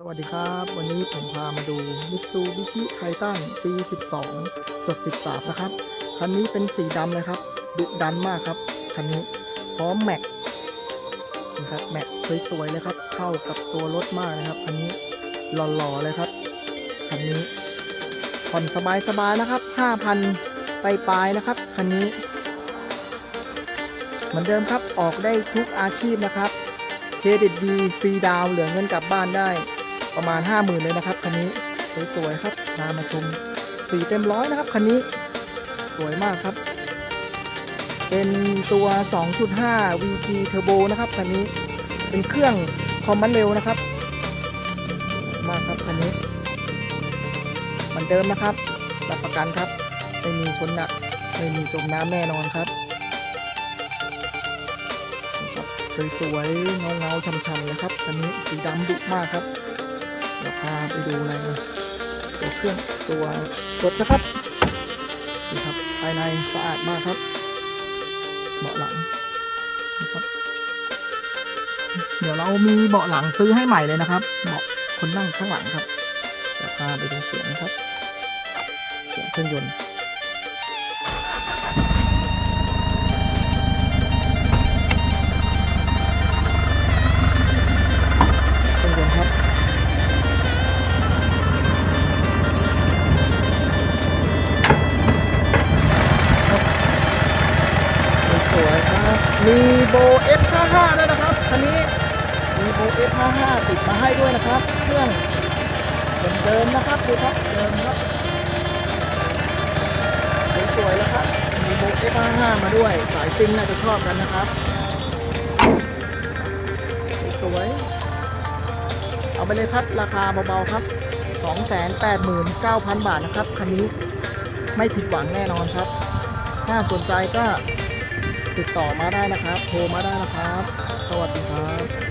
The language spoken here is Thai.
สวัสดีครับ วันนี้ผมพามาดูมิตซูบิชิไททันปี 12สด13 นะครับ คันนี้เป็นสีดำเลยครับ ดุดันมากครับ คันนี้พร้อมแม็กนะครับแม็กสวยๆเลยครับ เข้ากับตัวรถมากนะครับ คันนี้หล่อๆเลยครับ คันนี้ผ่อนสบายๆนะครับ 5,000ไปปลายนะครับ คันนี้ เหมือนเดิมครับออกได้ทุกอาชีพนะครับ เครดิตดีฟรีดาวเหลือเงินกลับบ้านได้ ประมาณ 50,000 เลยนะครับคันนี้สวยๆครับพามาชมสีเต็มร้อยนะครับคันนี้สวยมากครับ เป็นตัว 2.5 VT Turbo นะครับคันนี้เป็นเครื่องคอมมันเร็วนะครับ มากครับคันนี้เหมือนเดิมนะครับ รับประกันครับ ไม่มีชนหนักไม่มีจมน้ำแน่นอนครับสวยๆเงาๆช่ำๆเลยครับคันนี้สีดำดุมากครับ เดี๋ยวพาไปดูในตัวเครื่องตัวรถนะครับนี่ครับภายในสะอาดมากครับเบาะหลังนะครับ เดี๋ยวเรามีเบาะหลังซื้อให้ใหม่เลยนะครับเบาะคนนั่งข้างหลังครับเดี๋ยวพาไปดูเสียงนะครับ เสียงเครื่องยนต์ มีโบ F55 ด้วยนะครับคันนี้มีโบ F55 ติดมาให้ด้วยนะครับ เครื่องเดิมๆนะครับดูครับเดิมครับสวยๆแล้วครับมีโบ F55 มาด้วย สายซิงน่าจะชอบกันนะครับสวยเอาไปเลยครับราคาเบาๆครับ 289,000 บาทนะครับคันนี้ไม่ผิดหวังแน่นอนครับ ถ้าสนใจก็ ติดต่อมาได้นะครับ โทรมาได้นะครับ สวัสดีครับ